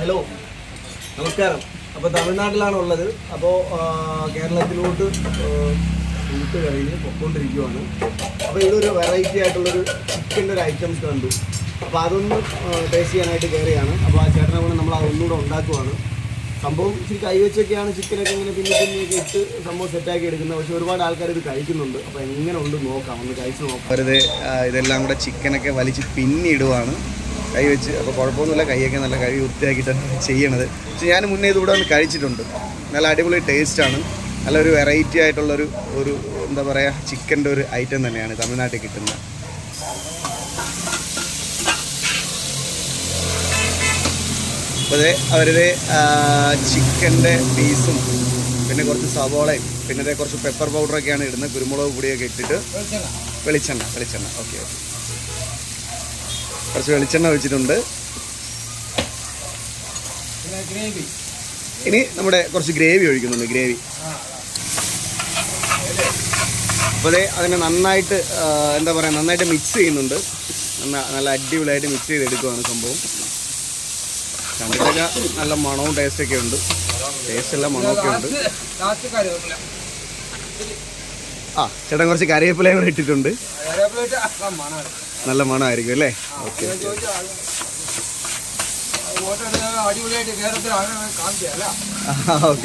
Hello. നമസ്കാരം. അപ്പോൾ തമിഴ്നാട്ടിലാണ് ഉള്ളത് അപ്പോൾ കേരളത്തിലോട്ട് റൂട്ട് കഴിഞ്ഞ് പൊക്കോണ്ടിരിക്കുവാണ്. അപ്പോൾ ഇതൊരു വെറൈറ്റി ആയിട്ടുള്ളൊരു ചിക്കന്റെ ഒരു ഐറ്റംസ് കണ്ടു. അപ്പോൾ അതൊന്ന് ടേസ്റ്റ് ചെയ്യാനായിട്ട് കയറിയാണ് അപ്പോൾ ആ ചേട്ടനെ കൊണ്ട് നമ്മൾ അതൊന്നുകൂടെ ഉണ്ടാക്കുവാണ്. സംഭവം ഇച്ചിരി കൈവച്ചൊക്കെയാണ് ചിക്കനൊക്കെ ഇങ്ങനെ പിന്നെ പിന്നെയൊക്കെ ഇട്ട് സംഭവം സെറ്റാക്കി എടുക്കുന്നത്. പക്ഷേ ഒരുപാട് ആൾക്കാർ ഇത് കഴിക്കുന്നുണ്ട്. അപ്പോൾ എങ്ങനെ ഉണ്ട് നോക്കാം. ഒന്ന് കഴിച്ച് നോക്കാം. വെറുതെ ഇതെല്ലാം കൂടെ ചിക്കനൊക്കെ വലിച്ച് പിന്നിടുവാണ്. കൈ വെച്ച് അപ്പോൾ കുഴപ്പമൊന്നുമില്ല. കൈയൊക്കെ നല്ല കഴുകി വൃത്തിയാക്കിയിട്ടാണ് ചെയ്യണത്. പക്ഷെ ഞാൻ മുന്നേ ഇതിവിടെ വന്ന് കഴിച്ചിട്ടുണ്ട്. നല്ല അടിപൊളി ടേസ്റ്റാണ് നല്ലൊരു വെറൈറ്റി ആയിട്ടുള്ളൊരു ഒരു എന്താ പറയുക ചിക്കന്റെ ഒരു ഐറ്റം തന്നെയാണ് തമിഴ്നാട്ടിൽ കിട്ടുന്നത് അപ്പോൾ ഇതേ അവരുടെ ചിക്കന്റെ പീസും പിന്നെ കുറച്ച് സവോളയും പിന്നെ ദേ കുറച്ച് പെപ്പർ പൗഡറൊക്കെയാണ് ഇടുന്നത്. കുരുമുളക് പൊടിയൊക്കെ ഇട്ടിട്ട്. വെളിച്ചെണ്ണ വെളിച്ചെണ്ണ. ഓക്കെ ഓക്കെ കുറച്ച് വെളിച്ചെണ്ണ ഒഴിച്ചിട്ടുണ്ട്. ഇനി നമ്മുടെ കുറച്ച് ഗ്രേവി ഒഴിക്കുന്നുണ്ട് ഗ്രേവി. അപ്പോൾ അതേ അതിനെ നന്നായിട്ട് എന്താ പറയുക നന്നായിട്ട് മിക്സ് ചെയ്യുന്നുണ്ട്. നല്ല അടിപൊളിയായിട്ട് മിക്സ് ചെയ്തെടുക്കുവാണ് സംഭവം. കണ്ടിട്ടൊക്കെ നല്ല മണവും ടേസ്റ്റൊക്കെ ഉണ്ട്. ടേസ്റ്റ് എല്ലാം മണമൊക്കെ ഉണ്ട്. ആ ചേട്ടൻ കുറച്ച് കറിവേപ്പിലയും കൂടെ ഇട്ടിട്ടുണ്ട്. നല്ല മണമായിരിക്കും അല്ലേ? Okay okay.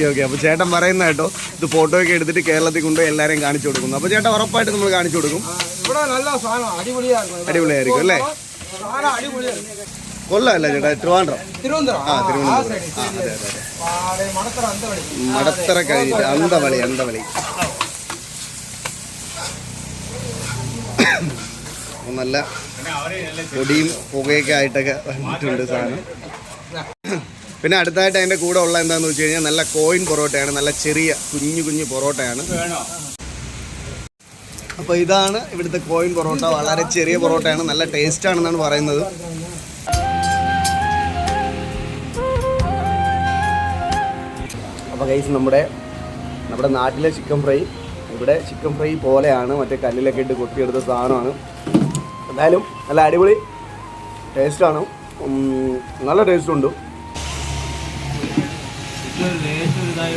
ഓക്കെ അപ്പോൾ ചേട്ടൻ പറയുന്ന കേട്ടോ ഇത് ഫോട്ടോ ഒക്കെ എടുത്തിട്ട് കേരളത്തിൽ കൊണ്ടുപോയി എല്ലാവരെയും കാണിച്ചു കൊടുക്കുന്നു. അപ്പോൾ ചേട്ടൻ ഉറപ്പായിട്ട് നമ്മൾ കാണിച്ചു കൊടുക്കും. അടിപൊളിയായിരിക്കും അല്ലേ? കൊള്ളാമല്ല ചേട്ടാ ട്രിവാൻഡ്രം ആ തിരുവനന്തപുരം. മടത്തറ കഴിഞ്ഞിട്ട് അന്തവളി അന്തവളി. നല്ല പൊടിയും പുകയൊക്കെ ആയിട്ടൊക്കെ വന്നിട്ടുണ്ട് സാധനം. പിന്നെ അടുത്തായിട്ട് അതിന്റെ കൂടെ ഉള്ള എന്താണെന്ന് വെച്ച് കഴിഞ്ഞാൽ നല്ല കോയിൻ പൊറോട്ടയാണ്. നല്ല ചെറിയ കുഞ്ഞു കുഞ്ഞു പൊറോട്ടയാണ്. അപ്പോൾ ഇതാണ് ഇവിടുത്തെ കോയിൻ പൊറോട്ട. വളരെ ചെറിയ പൊറോട്ടയാണ്. നല്ല ടേസ്റ്റ് ആണെന്നാണ് പറയുന്നത്. അപ്പോൾ കൈസ് നമ്മുടെ നമ്മുടെ നാട്ടിലെ ചിക്കൻ ഫ്രൈ ഇവിടെ ചിക്കൻ ഫ്രൈ പോലെയാണ്. മറ്റേ കല്ലിലൊക്കെ ഇട്ട് കൊത്തിയെടുത്ത സാധനമാണ്. എന്തായാലും നല്ല അടിപൊളി ടേസ്റ്റാണ്. നല്ല ടേസ്റ്റ് ഉണ്ട് ഇതായ